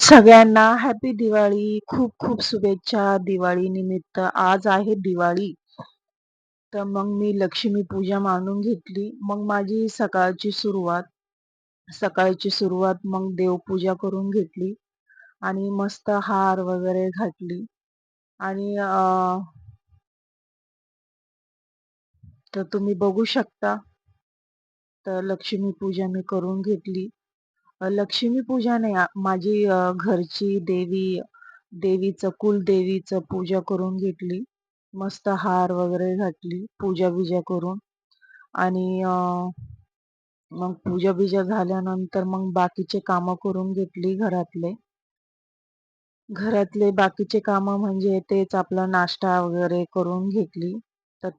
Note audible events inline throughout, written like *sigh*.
सगळ्यांना हॅपी दिवाळी. खूप खूप शुभेच्छा दिवाळी निमित्त आज आहे दिवाळी. तर मग मी लक्ष्मी पूजा मांडून घेतली. मग माझी सकाळची सुरुवात. सकाळची सुरुवात मग देवपूजा करून घेतली. आणि मस्त हार वगैरे घातली. आणि तर तुम्ही बघू शकता. तर लक्ष्मी पूजा मी करून घेतली. लक्ष्मी पूजा नाही माझी घरची देवी देवीचं कुलदेवीचं पूजा करून घेतली. मस्त हार वगैरे घातली पूजा बिजा करून. आणि मग पूजा बिजा झाल्यानंतर मग बाकीचे कामं करून घेतली घरातले. घरातले बाकीचे कामं म्हणजे तेच आपला नाश्ता वगैरे करून घेतली. तर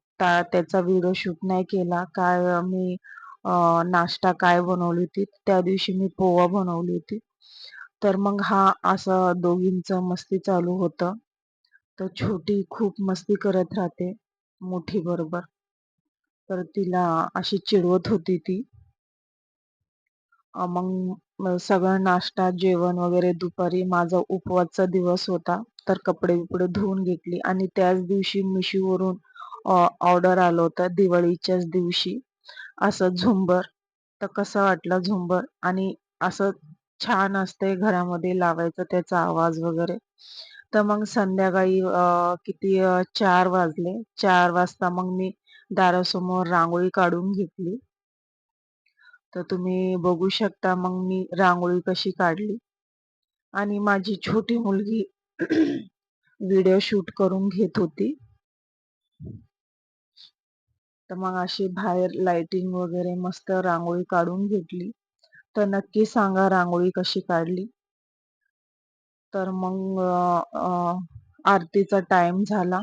त्याचा व्हिडिओ शूट नाही केला. काय मी नाश्ता काय बनवली होती त्या दिवशी मी पोहा बनवली होती. तर मग हा असं दोघींचं मस्ती चालू होतं. तर छोटी खूप मस्ती करत राहते मोठी बरोबर. तर तिला अशी चिडवत होती ती. मग सगळं नाश्ता जेवण वगैरे दुपारी माझा उपवासचा दिवस होता. तर कपडे बिपडे धुवून घेतली आणि त्याच दिवशी मिशीवरून ऑर्डर आलं होतं दिवाळीच्याच दिवशी. असं झुंबर. तर कसं वाटलं झुंबर? आणि असं छान असते घरामध्ये लावायचं त्याचा आवाज वगैरे. तर मग संध्याकाळी किती चार वाजले. चार वाजता मग मी दारासमोर रांगोळी काढून घेतली. तर तुम्ही बघू शकता मग मी रांगोळी कशी काढली. आणि माझी छोटी मुलगी *clears throat* व्हिडिओ शूट करून घेत होती. तर मग अशी बाहेर लाइटिंग वगैरे मस्त रांगोळी काढून घेतली. तर नक्की सांगा रांगोळी कशी काढली. तर मग आरतीचा टाइम झाला.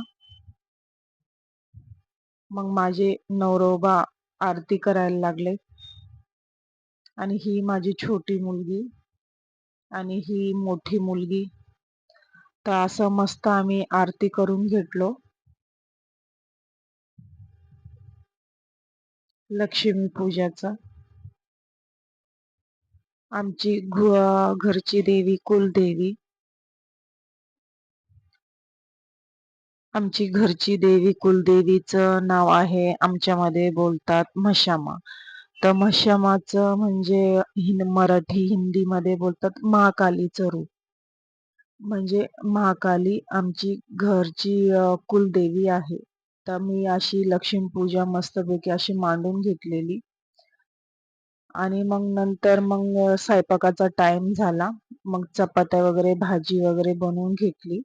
मग माझे नवरोबा आरती करायला लागले. आणि ही माझी छोटी मुलगी आणि ही मोठी मुलगी. तर असं मस्त आम्ही आरती करून घेतलो. लक्ष्मी पूजाचा आमची घरची देवी कुलदेवी. आमची घरची देवी कुलदेवीचं नाव आहे आमच्यामध्ये बोलतात मशामा तर मशामाचं म्हणजे हिंद मराठी हिंदीमध्ये बोलतात महाकालीचं रूप. म्हणजे महाकाली आमची घरची कुलदेवी आहे. तर मी अशी लक्ष्मीपूजा मस्तपैकी अशी मांडून घेतलेली. आणि मग नंतर मग स्वयंपाकाचा टाइम झाला. मग चपात्या वगैरे भाजी वगैरे बनवून घेतली.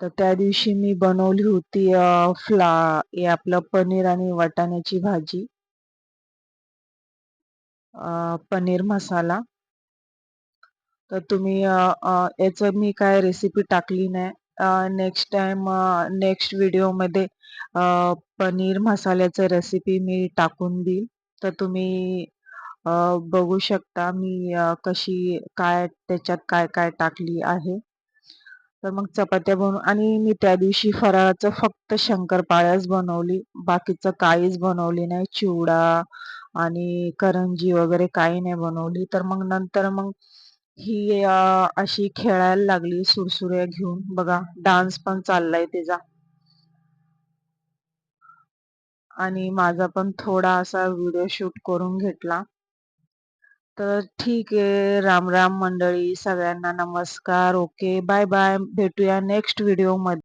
तर त्या दिवशी मी बनवली होती फ्ला हे आपलं पनीर आणि वाटाण्याची भाजी. पनीर मसाला. तर तुम्ही याचं मी काय रेसिपी टाकली नाही. नेक्स्ट टाइम नेक्स्ट व्हिडिओमध्ये पनीर मसाल्याचं रेसिपी मी टाकून देईल. तर तुम्ही बघू शकता मी कशी काय त्याच्यात काय काय टाकली आहे. तर मग चपात्या बनवून आणि मी त्या दिवशी फराळाचं फक्त शंकरपाळ्याच बनवली. बाकीचं काहीच बनवली नाही. चिवडा आणि करंजी वगैरे काही नाही बनवली. तर मग नंतर मग ही अशी खेळायला लागली सुरसुऱ्या घेऊन. बघा डान्स पण चाललाय तिचा. आणि माझा पण थोडा असा व्हिडिओ शूट करून घेतला. तर ठीक आहे राम राम मंडळी सगळ्यांना नमस्कार. ओके बाय बाय भेटूया नेक्स्ट व्हिडिओमध्ये